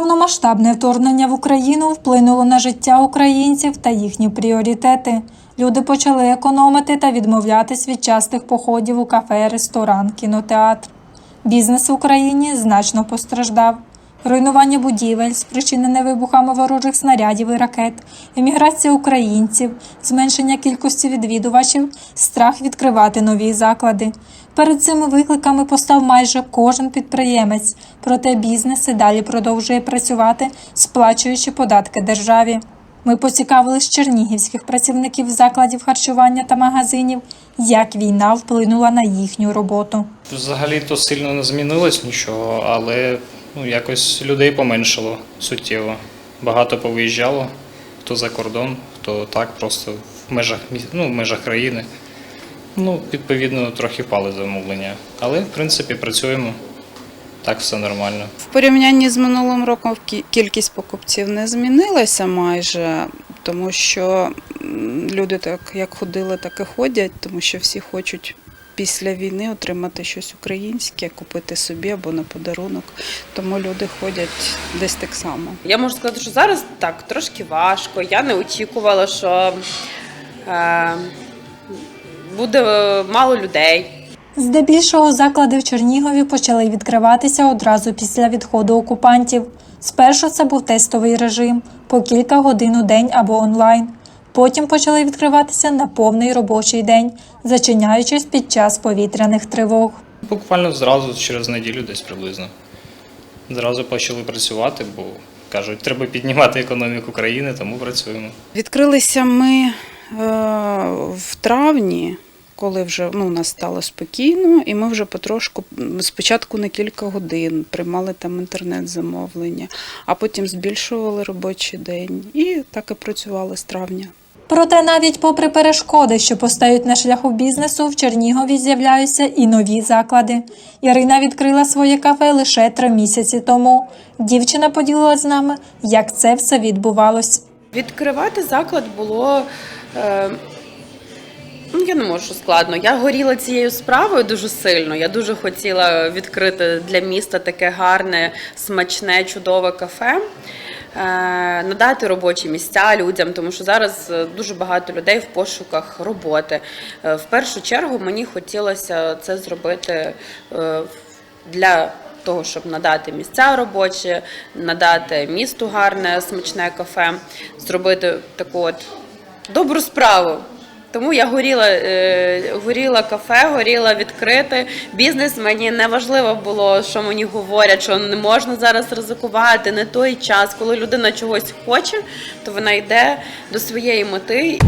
Повномасштабне вторгнення в Україну вплинуло на життя українців та їхні пріоритети. Люди почали економити та відмовлятись від частих походів у кафе, ресторан, кінотеатр. Бізнес в Україні значно постраждав. Руйнування будівель, спричинене вибухами ворожих снарядів і ракет, еміграція українців, зменшення кількості відвідувачів, страх відкривати нові заклади. Перед цими викликами постав майже кожен підприємець, проте бізнес і далі продовжує працювати, сплачуючи податки державі. Ми поцікавились чернігівських працівників закладів харчування та магазинів, як війна вплинула на їхню роботу. Взагалі то сильно не змінилось нічого, але ну, якось людей поменшало суттєво. Багато повиїжджало, хто за кордон, хто так, просто в межах, ну, в межах країни. Ну, відповідно, трохи впали замовлення. Але, в принципі, працюємо. Так все нормально. В порівнянні з минулим роком кі- кількість покупців не змінилася майже, тому що люди так як ходили, так і ходять, тому що всі хочуть після війни отримати щось українське, купити собі або на подарунок. Тому люди ходять десь так само. Я можу сказати, що зараз так трошки важко. Я не очікувала, що е, буде мало людей. Здебільшого заклади в Чернігові почали відкриватися одразу після відходу окупантів. Спершу це був тестовий режим по кілька годин у день або онлайн. Потім почали відкриватися на повний робочий день, зачиняючись під час повітряних тривог. Буквально зразу через неділю десь приблизно. Зразу почали працювати, бо кажуть, треба піднімати економіку країни, тому працюємо. Відкрилися ми е, в травні, коли вже ну, у нас стало спокійно, і ми вже потрошку спочатку на кілька годин приймали там інтернет-замовлення, а потім збільшували робочий день і так і працювали з травня. Проте навіть попри перешкоди, що постають на шляху бізнесу, в Чернігові з'являються і нові заклади. Ірина відкрила своє кафе лише три місяці тому. Дівчина поділилась з нами, як це все відбувалось. Відкривати заклад було. Е, ну, я не можу складно. Я горіла цією справою дуже сильно. Я дуже хотіла відкрити для міста таке гарне, смачне, чудове кафе. Е, Надати робочі місця людям, тому що зараз е, дуже багато людей в пошуках роботи. Е, В першу чергу мені хотілося це зробити для того, щоб надати місця робочі, надати місту гарне, смачне кафе, зробити таку от добру справу. Тому я горіла, е, горіла кафе, горіла відкрити. Бізнес мені не важливо було, що мені говорять, що не можна зараз ризикувати, не той час. Коли людина чогось хоче, то вона йде до своєї мети.